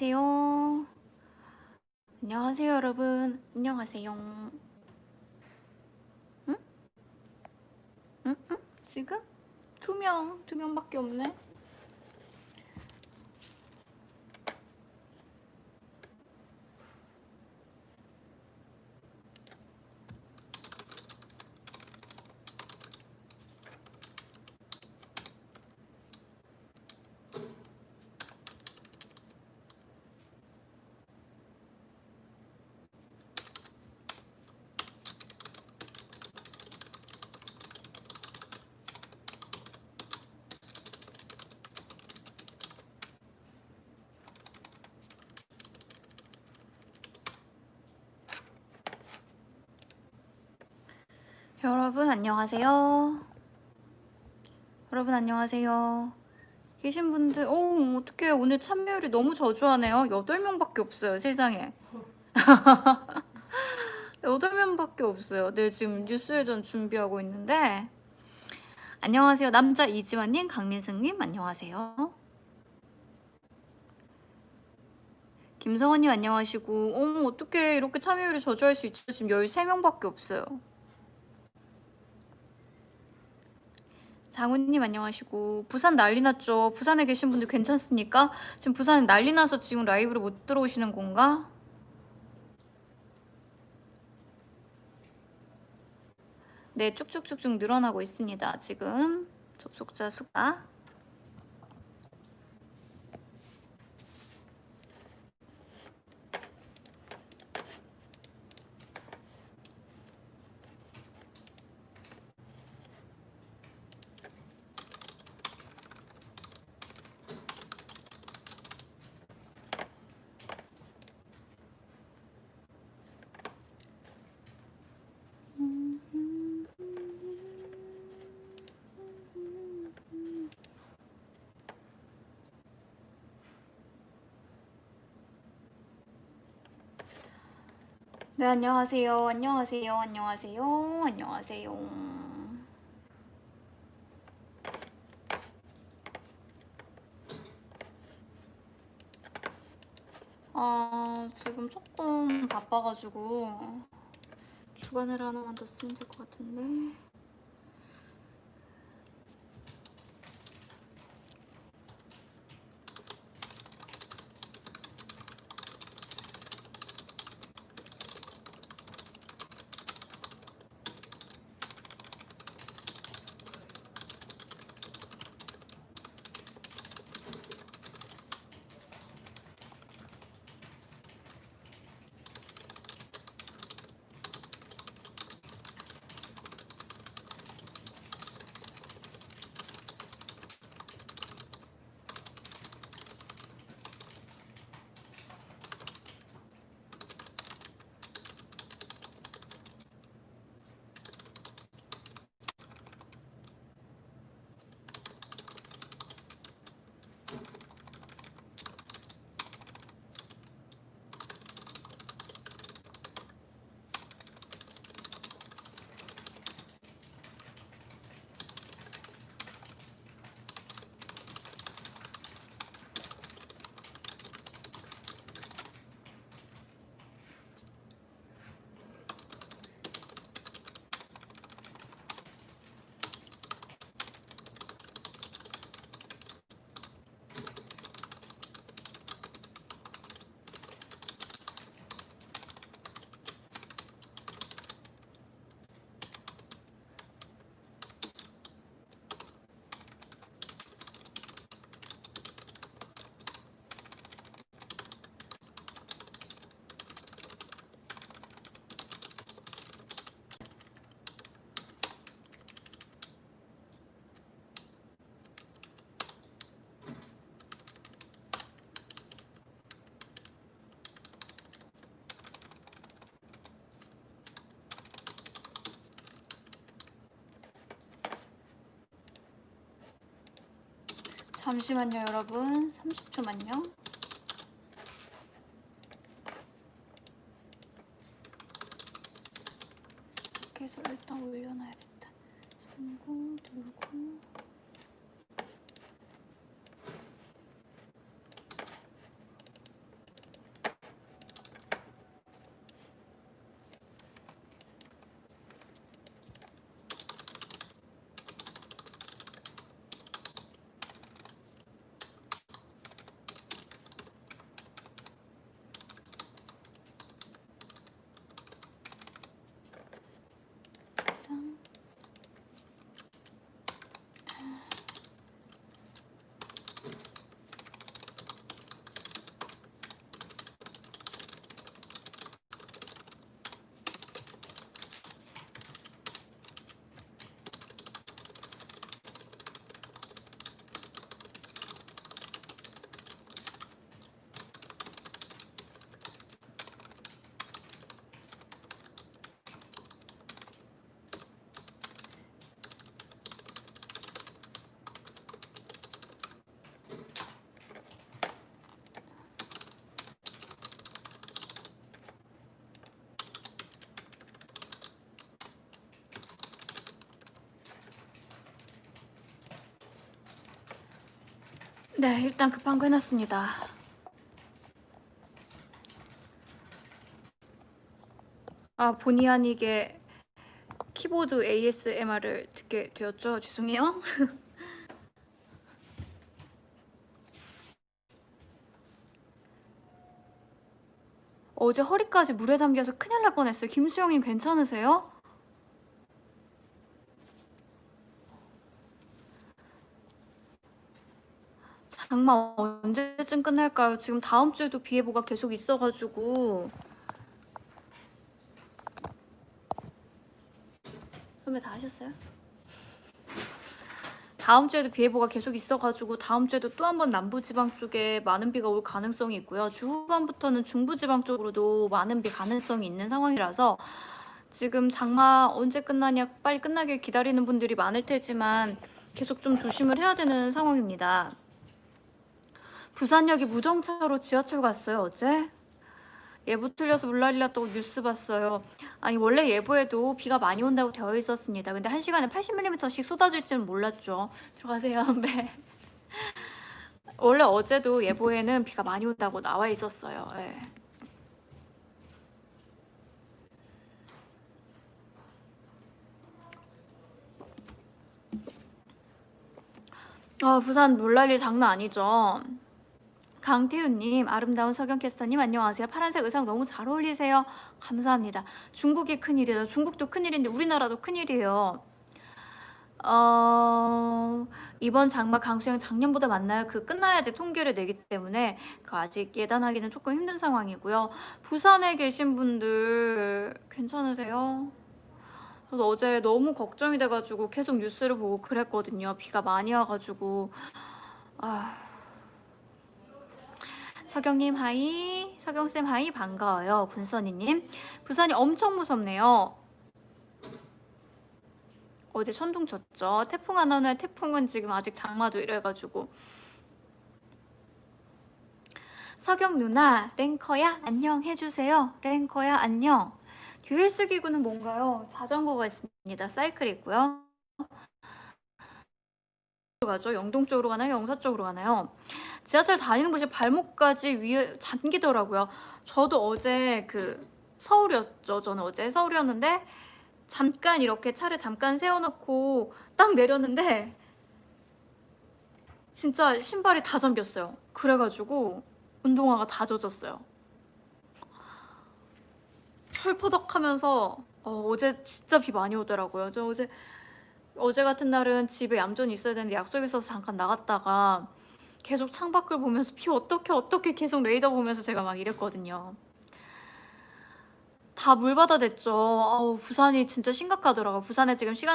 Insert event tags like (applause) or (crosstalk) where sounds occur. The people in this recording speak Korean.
안녕하세요. 안녕하세요, 여러분. 안녕하세요. 응? 응? 응? 지금? 두 명, 두 명밖에 없네. 여러분, 안녕하세요. 여러분, 안녕하세요. 계신 분들, 오, 어떡해. 오늘 참여율이 너무 저조하네요. 8명밖에 없어요, 세상에. (laughs) 8명밖에 없어요. 네, 지금 뉴스회전 준비하고 있는데. 안녕하세요. 남자 이지환님, 강민승님, 안녕하세요. 김성원님, 안녕하시고. 어머, 어떻게 이렇게 참여율이 저조할 수 있죠? 지금 13명밖에 없어요. 장훈님 안녕하시고 부산 난리 났죠. 부산에 계신 분들 괜찮습니까? 지금 부산에 난리 나서 지금 라이브로 못 들어오시는 건가? 네, 쭉쭉쭉쭉 늘어나고 있습니다. 지금 접속자 수가 네, 안녕하세요. 안녕하세요. 안녕하세요. 안녕하세요. 아, 지금 조금 바빠가지고 주간을 하나만 더 쓰면 될 것 같은데. 잠시만요, 여러분. 30초만요. 이렇게 해서 일단 올려놔야겠다. 손고 들고 네, 일단 급한 거 해놨습니다. 아, 본의 아니게 키보드 ASMR을 듣게 되었죠? 죄송해요. (laughs) 어제 허리까지 물에 잠겨서 큰일 날 뻔했어요. 김수영님 괜찮으세요? 장마 언제쯤 끝날까요? 지금 다음 주에도 비 예보가 계속 있어가지고 선배 다 하셨어요? 다음 주에도 비 예보가 계속 있어가지고 다음 주에도 또 한 번 남부지방 쪽에 많은 비가 올 가능성이 있고요. 주 후반부터는 중부지방 쪽으로도 많은 비 가능성이 있는 상황이라서 지금 장마 언제 끝나냐 빨리 끝나길 기다리는 분들이 많을 테지만 계속 좀 조심을 해야 되는 상황입니다. 부산역이 무정차로 지하철 갔어요 어제? 예보 틀려서 물난리 났다고 뉴스 봤어요. 아니 원래 예보에도 비가 많이 온다고 되어 있었습니다. 근데 한 시간에 80mm씩 쏟아질 줄은 몰랐죠. 들어가세요. (laughs) 네. 원래 어제도 예보에는 비가 많이 온다고 나와 있었어요. 예. 아, 부산 물난리 장난 아니죠. 강태훈님, 아름다운 서경캐스터님 안녕하세요. 파란색 의상 너무 잘 어울리세요. 감사합니다. 중국이 큰일이다. 중국도 큰일인데 우리나라도 큰일이에요. 어, 이번 장마 강수량 작년보다 많나요? 그 끝나야지 통계를 내기 때문에 그 아직 예단하기는 조금 힘든 상황이고요. 부산에 계신 분들 괜찮으세요? 저도 어제 너무 걱정이 돼가지고 계속 뉴스를 보고 그랬거든요. 비가 많이 와가지고 아. 서경님 하이, 서경쌤 하이 반가워요. 군선이님. 부산이 엄청 무섭네요. 어제 천둥 쳤죠. 태풍 안 오나요? 태풍은 지금 아직 장마도 이래가지고. 서경 누나, 랭커야 안녕 해주세요. 랭커야 안녕. 듀얼스 기구는 뭔가요? 자전거가 있습니다. 사이클 있고요. 가죠? 영동 쪽으로 가나요? 영서 쪽으로 가나요? 지하철 다니는 곳이 발목까지 위에 잠기더라고요. 저도 어제 그 서울이었죠. 저는 어제 서울이었는데 잠깐 이렇게 차를 잠깐 세워놓고 딱 내렸는데 진짜 신발이 다 잠겼어요. 그래가지고 운동화가 다 젖었어요. 철퍼덕하면서 어, 어제 진짜 비 많이 오더라고요. 저 어제 어제 같은 날은 집에 얌전히 있어야 되는데 약속 있어서 잠깐 나갔다가 계속 창밖을 보면서 비 어떻게 어떻게 계속 레이더 보면서 제가 막 이랬거든요. 다 물바다 됐죠. 아우 부산이 진짜 심각하더라고요. 부산에 지금 시간